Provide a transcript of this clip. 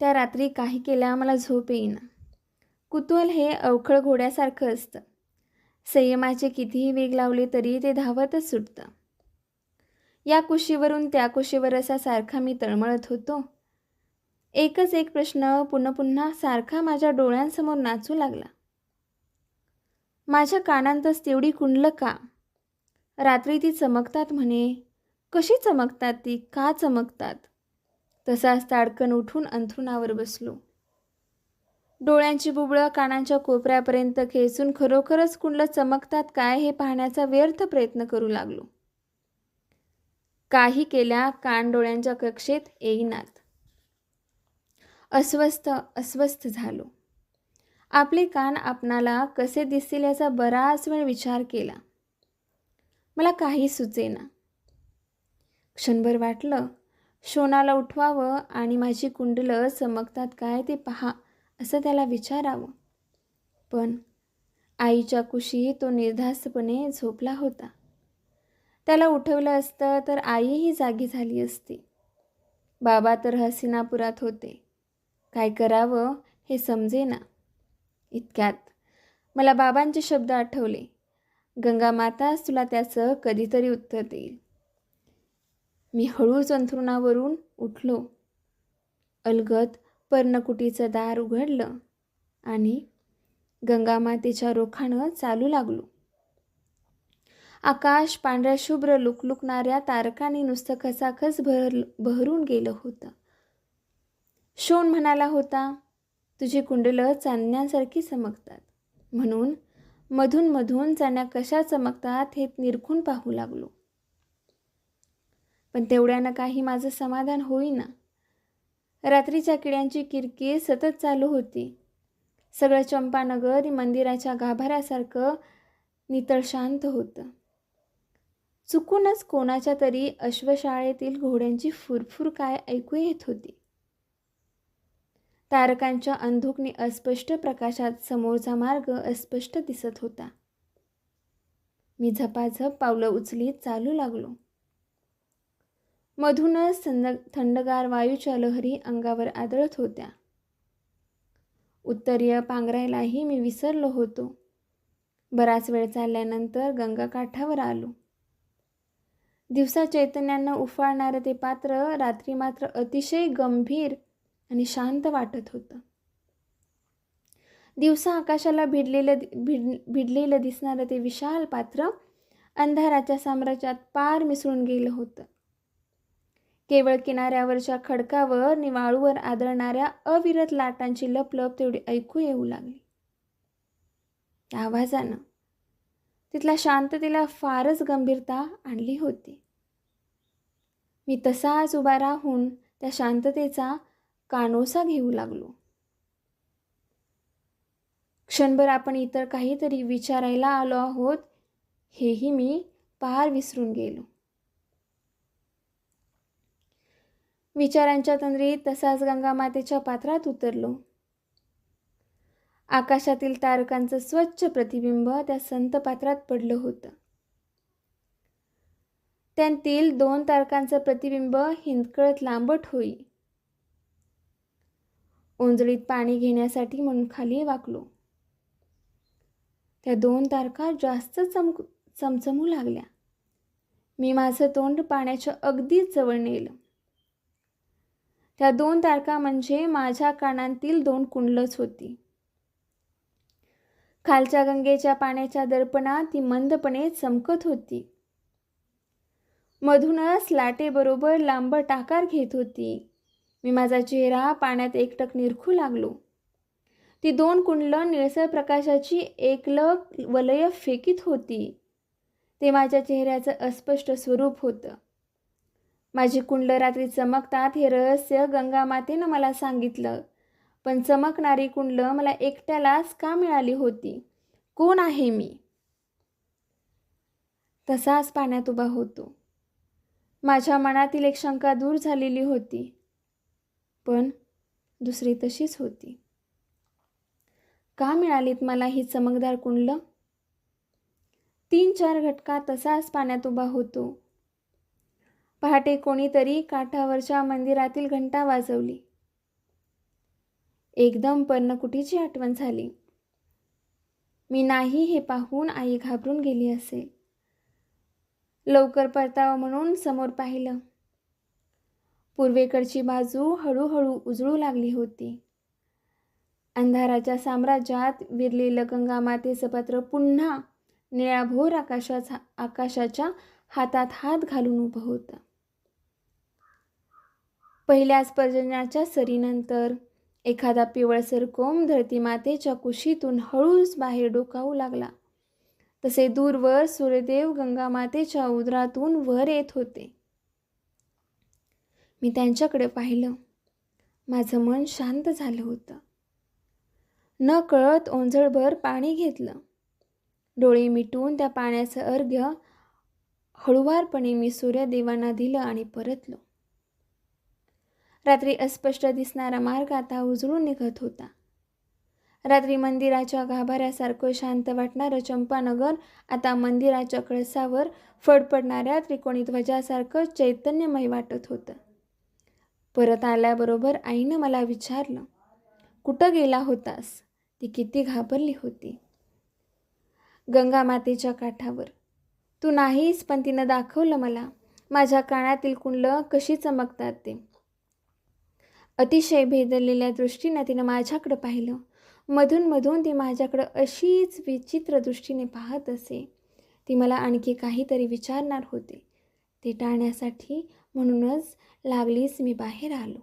त्या रात्री काही केल्या मला झोप येईना. कुतूहल हे अवखळ घोड्यासारखं असतं. संयमाचे कितीही वेग लावले तरी ते धावतच सुटतं. या कुशीवरून त्या कुशीवर असा सारखा मी तळमळत होतो. एकच एक प्रश्न पुन्हा पुन्हा सारखा माझ्या डोळ्यांसमोर नाचू लागला. माझ्या कानांतच तेवढी कुंडलं का? रात्री ती चमकतात म्हणे. कशी चमकतात ती? का चमकतात? तसाच ताडकन उठून अंथरुणावर बसलो. डोळ्यांची बुबळं कानांच्या कोपऱ्यापर्यंत खेचून खरोखरच कुंडलं चमकतात काय हे पाहण्याचा व्यर्थ प्रयत्न करू लागलो. काही केल्या कान डोळ्यांच्या कक्षेत येईनात. अस्वस्थ अस्वस्थ झालो. आपले कान आपणाला कसे दिसतील याचा बराच वेळ विचार केला. मला काही सुचेना. क्षणभर वाटलं शोनाला उठवावं आणि माझी कुंडलं चमकतात काय ते पहा असं त्याला विचारावं. पण आईच्या कुशी तो निर्धास्तपणे झोपला होता. त्याला उठवलं असतं तर आईही जागी झाली असती. बाबा तर हसिनापुरात होते. काय करावं हे समजेना. इतक्यात मला बाबांचे शब्द आठवले. गंगा माताच तुला त्याचं कधीतरी उत्तर देईल. मी हळूच अंथरुणावरून उठलो. अलगत पर्णकुटीचं दार उघडलं आणि गंगामातेच्या रोखानं चालू लागलो. आकाश पांढऱ्या शुभ्र लुकलुकणाऱ्या तारकांनी नुसतं खसाखस भर बहरून गेलं होतं. शोण म्हणाला होता तुझी कुंडलं चांदण्यासारखी चमकतात. म्हणून मधून मधून चाण्या कशा चमकतात हे निरखून पाहू लागलो. पण तेवढ्यानं काही माझं समाधान होईना. रात्रीच्या किड्यांची किरकी सतत चालू होती. सगळं चंपानगर मंदिराच्या गाभाऱ्यासारखं नितळ शांत होतं. चुकूनच कोणाच्या तरी अश्वशाळेतील घोड्यांची फुरफुर काय ऐकू येत होती. तारकांच्या अंधुकनी अस्पष्ट प्रकाशात समोरचा मार्ग अस्पष्ट दिसत होता. मी झपाझप पावलं उचलीत चालू लागलो. मधूनच थंड थंडगार वायूच्या लहरी अंगावर आदळत होत्या. उत्तरीय पांघरायलाही मी विसरलो होतो. बराच वेळ चालल्यानंतर गंगा काठावर आलो. दिवसा चैतन्यानं उफाळणारं ते पात्र रात्री मात्र अतिशय गंभीर आणि शांत वाटत होतं. दिवसा आकाशाला भिडलेलं भिड भिडलेलं दिसणारं ते विशाल पात्र अंधाराच्या साम्राज्यात पार मिसळून गेलं होतं. केवळ किनाऱ्यावरच्या खडकावर निवाळूवर आदळणाऱ्या अविरत लाटांची लपलप तेवढी ऐकू येऊ लागली. त्या आवाजानं तिथल्या शांततेला फारच गंभीरता आणली होती. मी तसाच उभा राहून त्या शांततेचा कानोसा घेऊ लागलो. क्षणभर आपण इतर काहीतरी विचारायला आलो आहोत हेही मी पार विसरून गेलो. विचारांच्या तंद्रीत तसाच गंगामातेच्या पात्रात उतरलो. आकाशातील तारकांचं स्वच्छ प्रतिबिंब त्या संत पात्रात पडलं होतं. त्यांतील दोन तारकांचं प्रतिबिंब हिंदकळत लांबट होई. ओंजळीत पाणी घेण्यासाठी म्हणून खाली वाकलो. त्या दोन तारका जास्त चमक चमचमू लागल्या. मी माझं तोंड पाण्याच्या अगदीच जवळ नेलं. त्या दोन तारका म्हणजे माझ्या कानांतील दोन कुंडलच होती. खालच्या गंगेच्या पाण्याच्या दर्पणात ती मंदपणे चमकत होती. मधूनच लाटेबरोबर लांबट आकार घेत होती. मी माझा चेहरा पाण्यात एकटक निरखू लागलो. ती दोन कुंडलं निळसर प्रकाशाची एकलक वलय फेकीत होती. ते माझ्या चेहऱ्याचं अस्पष्ट स्वरूप होतं. माझी कुंडलं रात्री चमकतात हे रहस्य गंगामातेनं मला सांगितलं. पण चमकणारी कुंडलं मला एकट्यालाच का मिळाली होती? कोण आहे मी? तसाच पाण्यात उभा होतो. माझ्या मनातील एक शंका दूर झालेली होती. पण दुसरी तशीच होती. का मिळालीत मला ही चमकदार कुंडलं? तीन चार घटका तसाच पाण्यात उभा होतो. पहाटे कोणीतरी काठावरच्या मंदिरातील घंटा वाजवली. एकदम पर्णकुटीची आठवण झाली. मी नाही हे पाहून आई घाबरून गेली असेल लवकर परतावं म्हणून समोर पाहिलं. पूर्वेकडची बाजू हळूहळू उजळू लागली होती. अंधाराच्या साम्राज्यात विरलेलं गंगामातेचं पत्र पुन्हा निळाभोर आकाशाचा आकाशाच्या हातात हात घालून उभं होतं. पहिल्याच पर्जन्याच्या सरीनंतर एखादा पिवळसर कोंब धरती मातेच्या कुशीतून हळूच बाहेर डोकावू लागला. तसे दूरवर सूर्यदेव गंगामातेच्या उदरातून वर येत होते. मी त्यांच्याकडे पाहिलं. माझं मन शांत झालं होतं. न कळत ओंजळभर पाणी घेतलं. डोळे मिटून त्या पाण्याचं अर्घ्य हळुवारपणे मी सूर्यदेवांना दिलं आणि परतलो. रात्री अस्पष्ट दिसणारा मार्ग आता उजळून निघत होता. रात्री मंदिराच्या गाभाऱ्यासारखं शांत वाटणारं चंपानगर आता मंदिराच्या कळसावर फडफडणाऱ्या त्रिकोणी ध्वजासारखं चैतन्यमय वाटत होतं. परत आल्याबरोबर आईनं मला विचारलं कुठं गेला होतास? ती किती घाबरली होती. गंगा मातेच्या काठावर तू नाहीस पण तिनं दाखवलं मला. माझ्या कानातील कुंडलं कशी चमकतात ते. अतिशय भेदलेल्या दृष्टीनं तिनं माझ्याकडं पाहिलं. मधून मधून ती माझ्याकडं अशीच विचित्र दृष्टीने पाहत असे. ती मला आणखी काहीतरी विचारणार होते. ते टाळण्यासाठी म्हणूनच लागलीच मी बाहेर आलो.